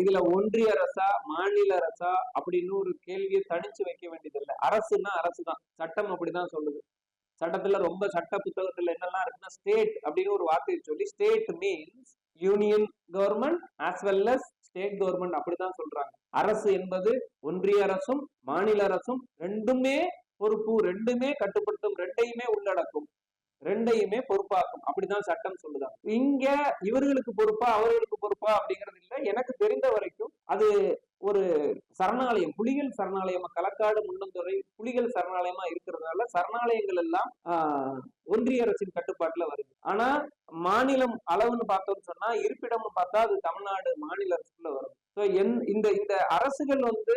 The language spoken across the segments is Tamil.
இதுல ஒன்றிய அரசா மாநில அரசா அப்படின்னு ஒரு கேள்வியை தனிச்சு வைக்க வேண்டியதில்லை. அரசுன்னா அரசு தான் சட்டம் அப்படிதான் சொல்லுது. சட்டத்துல ரொம்ப சட்ட புத்தகத்துல என்னெல்லாம் இருக்குன்னா ஸ்டேட் அப்படின்னு ஒரு வார்த்தையை சொல்லி state means union government as well as state government அப்படிதான் சொல்றாங்க. அரசு என்பது ஒன்றிய அரசும் மாநில அரசும் ரெண்டுமே பொறுப்பு ரெண்டுமே கட்டுப்படுத்தும் ரெண்டையுமே உள்ளடக்கும். ரெண்டையுமே பொறுப்பாக்கும் அப்படிதான் சட்டம் சொல்லுதான் இங்க இவர்களுக்கு பொறுப்பா அவர்களுக்கு பொறுப்பா அப்படிங்கிறது இல்ல. எனக்கு தெரிந்த வரைக்கும் அது ஒரு சரணாலயம் புலிகள் சரணாலயமா களக்காடு முன்னந்துறை புலிகள் சரணாலயமா இருக்கிறதுனால சரணாலயங்கள் எல்லாம் ஒன்றிய அரசின் கட்டுப்பாட்டுல வருது. ஆனா மாநிலம் அளவுன்னு பார்த்தோம்னு சொன்னா இருப்பிடம்னு பார்த்தா அது தமிழ்நாடு மாநில அரசுக்குள்ள வரும். ஸோ என் இந்த இந்த அரசுகள் வந்து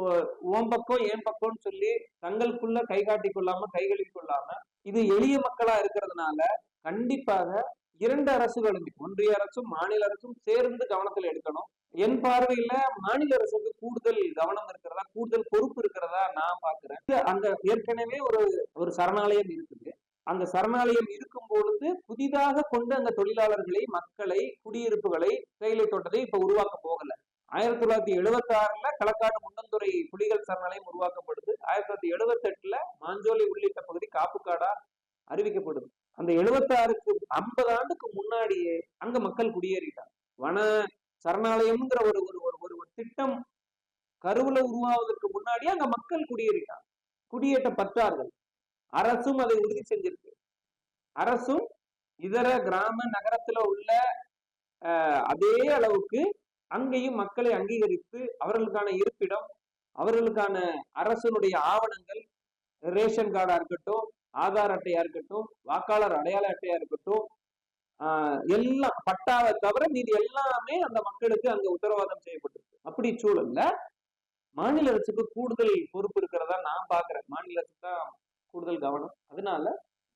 ஓ- பக்கம் என் பக்கம்னு சொல்லி தங்களுக்குள்ள கை காட்டி கொள்ளாம கைகளில் கொள்ளாம இது எளிய மக்களா இருக்கிறதுனால கண்டிப்பாக இரண்டு அரசுகளும் ஒன்றிய அரசும் மாநில அரசும் சேர்ந்து கவனத்தில் எடுக்கணும். என் பார்வையில மாநில அரசுக்கு கூடுதல் கவனம் இருக்கிறதா கூடுதல் பொறுப்பு இருக்கிறதா நான் பாக்குறேன் அங்க ஏற்கனவே ஒரு ஒரு சரணாலயம் இருக்குது. அந்த சரணாலயம் இருக்கும் பொழுது புதிதாக கொண்டு அந்த தொழிலாளர்களை மக்களை குடியிருப்புகளை தேயிலை தோட்டத்தை இப்ப உருவாக்க போகல. ஆயிரத்தி தொள்ளாயிரத்தி எழுபத்தி ஆறுல களக்காடு முன்னந்துறை புலிகள் சரணாலயம் உருவாக்கப்படுது. ஆயிரத்தி தொள்ளாயிரத்தி எழுபத்தி எட்டுல மாஞ்சோலை உள்ளிட்ட பகுதி காப்புக்காடா அறிவிக்கப்படுது. அந்த எழுபத்தி ஆறுக்கு ஐம்பது ஆண்டுக்கு முன்னாடியே அங்க மக்கள் குடியேறிட்டாங்க. வன சரணாலயம்ங்கிற ஒரு ஒரு ஒரு ஒரு திட்டம் கருவுல உருவாவதற்கு முன்னாடியே அங்க மக்கள் குடியேறிட்டாங்க. குடியேற்றப்பட்டார்கள் அரசும் அதை உறுதி செஞ்சிருக்கு. அரசும் இதர கிராம நகரத்துல உள்ள அஹ், அதே அளவுக்கு அங்கேயும் மக்களை அங்கீகரித்து அவர்களுக்கான இருப்பிடம் அவர்களுக்கான அரசனுடைய ஆவணங்கள் ரேஷன் கார்டா இருக்கட்டும் ஆதார் அட்டையா இருக்கட்டும் வாக்காளர் அடையாள அட்டையா இருக்கட்டும் ஆஹ் எல்லாம் பட்டாவை தவிர மீதி எல்லாமே அந்த மக்களுக்கு அங்க உத்தரவாதம் செய்யப்பட்டிருக்கு. அப்படி சூழல்ல மாநில அரசுக்கு கூடுதல் பொறுப்பு இருக்கிறதா நான் பாக்குறேன். மாநில அரசு தான் கூடுதல் கவனம். அதனால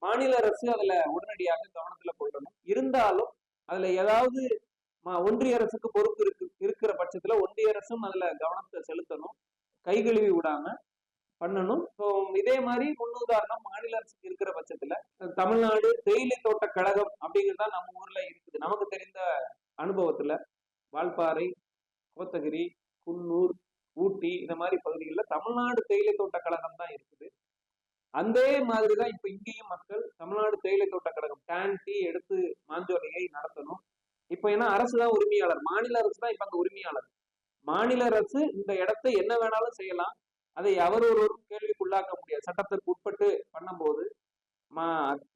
மாநில அரசு அதுல உடனடியாக கவனத்துல கொள்ளணும் இருந்தாலும் அதுல ஏதாவது ஒன்றிய அரசுக்கு பொறுப்பு இருக்கு இருக்கிற பட்சத்துல ஒன்றிய அரசும் அதுல கவனத்தை செலுத்தணும் கை கழுவி விடாம பண்ணணும். ஸோ இதே மாதிரி முன்னுதாரணம் மாநில அரசுக்கு இருக்கிற பட்சத்துல தமிழ்நாடு தேயிலை தோட்ட கழகம் அப்படிங்கிறது நம்ம ஊர்ல இருக்குது. நமக்கு தெரிந்த அனுபவத்துல வால்பாறை கோத்தகிரி குன்னூர் ஊட்டி இந்த மாதிரி பகுதிகளில் தமிழ்நாடு தேயிலை தோட்ட கழகம் தான் இருக்குது. அதே மாதிரி தான் இப்ப இங்கேயும் மக்கள் தமிழ்நாடு தேயிலை தோட்ட கழகம் டேன் டீ எடுத்து மாஞ்சோலையை நடத்தணும். இப்போ ஏன்னா அரசு தான் உரிமையாளர். மாநில அரசு தான் இப்போ அங்க உரிமையாளர். மாநில அரசு இந்த இடத்தை என்ன வேணாலும் செய்யலாம். அதை அவர் ஒருவரும் கேள்விக்குள்ளாக்க முடியாது. சட்டத்திற்கு உட்பட்டு பண்ணும்போது மா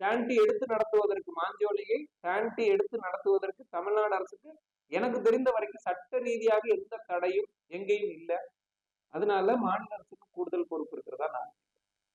டேண்டி எடுத்து நடத்துவதற்கு மாஞ்சோலையை டேண்டி எடுத்து நடத்துவதற்கு தமிழ்நாடு அரசுக்கு எனக்கு தெரிந்த வரைக்கும் சட்ட ரீதியாக எந்த தடையும் எங்கேயும் இல்லை. அதனால மாநில அரசுக்கு கூடுதல் பொறுப்பு இருக்கிறதா நான்